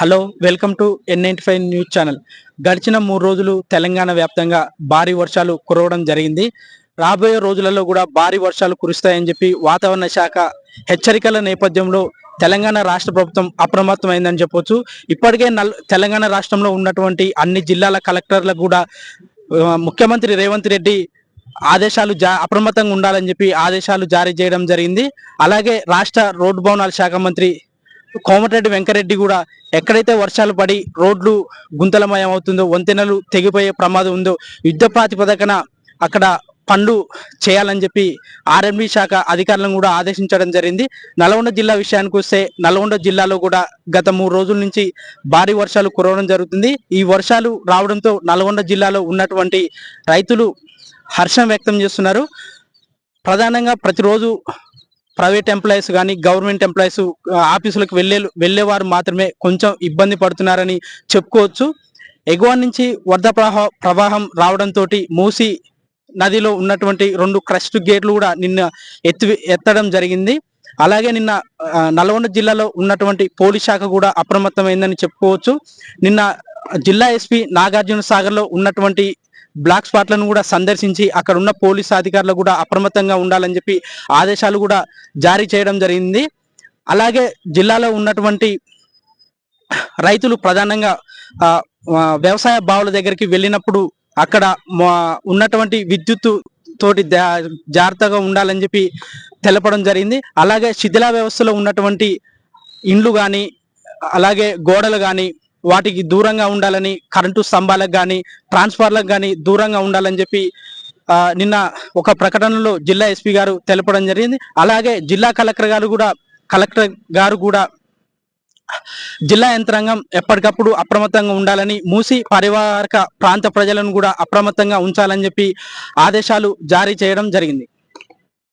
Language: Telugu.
Hello welcome to N ninety five news channel. గడిచిన మూడు రోజులు తెలంగాణ వ్యాప్తంగా భారీ వర్షాలు కురవడం జరిగింది. రాబోయే రోజులలో కూడా భారీ వర్షాలు కురుస్తాయని చెప్పి వాతావరణ శాఖ హెచ్చరికల నేపథ్యంలో తెలంగాణ రాష్ట్ర ప్రభుత్వం అప్రమత్తమైందని చెప్పొచ్చు. ఇప్పటికే నల్ తెలంగాణ రాష్ట్రంలో ఉన్నటువంటి అన్ని జిల్లాల కలెక్టర్లకు కూడా ముఖ్యమంత్రి రేవంత్ రెడ్డి ఆదేశాలు జా అప్రమత్తంగా ఉండాలని చెప్పి ఆదేశాలు జారీ చేయడం జరిగింది. అలాగే రాష్ట్ర రోడ్డు భవనాల శాఖ మంత్రి కోమటిరెడ్డి వెంకరెడ్డి కూడా ఎక్కడైతే వర్షాలు పడి రోడ్లు గుంతలమయం అవుతుందో వంతెనలు తెగిపోయే ప్రమాదం ఉందో యుద్ధ ప్రాతిపదికన అక్కడ పనులు చేయాలని చెప్పి ఆర్ఎంబి శాఖ అధికారులను కూడా ఆదేశించడం జరిగింది. నల్గొండ జిల్లా విషయానికి వస్తే నల్గొండ జిల్లాలో కూడా గత మూడు రోజుల నుంచి భారీ వర్షాలు కురవడం జరుగుతుంది. ఈ వర్షాలు రావడంతో నల్గొండ జిల్లాలో ఉన్నటువంటి రైతులు హర్షం వ్యక్తం చేస్తున్నారు. ప్రధానంగా ప్రతిరోజు ప్రైవేట్ ఎంప్లాయీస్ కానీ గవర్నమెంట్ ఎంప్లాయీస్ ఆఫీసులకు వెళ్ళే వెళ్ళేవారు మాత్రమే కొంచెం ఇబ్బంది పడుతున్నారని చెప్పుకోవచ్చు. ఎగువ నుంచి వరద ప్రవాహ ప్రవాహం రావడంతో మూసి నదిలో ఉన్నటువంటి రెండు క్రస్ట్ గేట్లు కూడా నిన్న ఎత్తి ఎత్తడం జరిగింది. అలాగే నిన్న నల్గొండ జిల్లాలో ఉన్నటువంటి పోలీస్ శాఖ కూడా అప్రమత్తమైందని చెప్పుకోవచ్చు. నిన్న జిల్లా ఎస్పీ నాగార్జున సాగర్లో ఉన్నటువంటి బ్లాక్ స్పాట్లను కూడా సందర్శించి అక్కడ ఉన్న పోలీస్ అధికారులు కూడా అప్రమత్తంగా ఉండాలని చెప్పి ఆదేశాలు కూడా జారీ చేయడం జరిగింది. అలాగే జిల్లాలో ఉన్నటువంటి రైతులు ప్రధానంగా వ్యవసాయ బావుల దగ్గరికి వెళ్ళినప్పుడు అక్కడ మా- ఉన్నటువంటి విద్యుత్ తోటి జా- జాగ్రత్తగా ఉండాలని చెప్పి తెలపడం జరిగింది. అలాగే శిథిల వ్యవస్థలో ఉన్నటువంటి ఇండ్లు కానీ అలాగే గోడలు కానీ వాటికి దూరంగా ఉండాలని కరెంటు స్తంభాలకు కానీ ట్రాన్స్ఫార్లకు కానీ దూరంగా ఉండాలని చెప్పి ఆ, నిన్న ఒక ప్రకటనలో జిల్లా ఎస్పీ గారు తెలపడం జరిగింది. అలాగే జిల్లా కలెక్టర్ గారు కూడా కలెక్టర్ గారు కూడా జిల్లా యంత్రాంగం ఎప్పటికప్పుడు అప్రమత్తంగా ఉండాలని మూసి పరివారక ప్రాంత ప్రజలను కూడా అప్రమత్తంగా ఉంచాలని చెప్పి ఆదేశాలు జారీ చేయడం జరిగింది.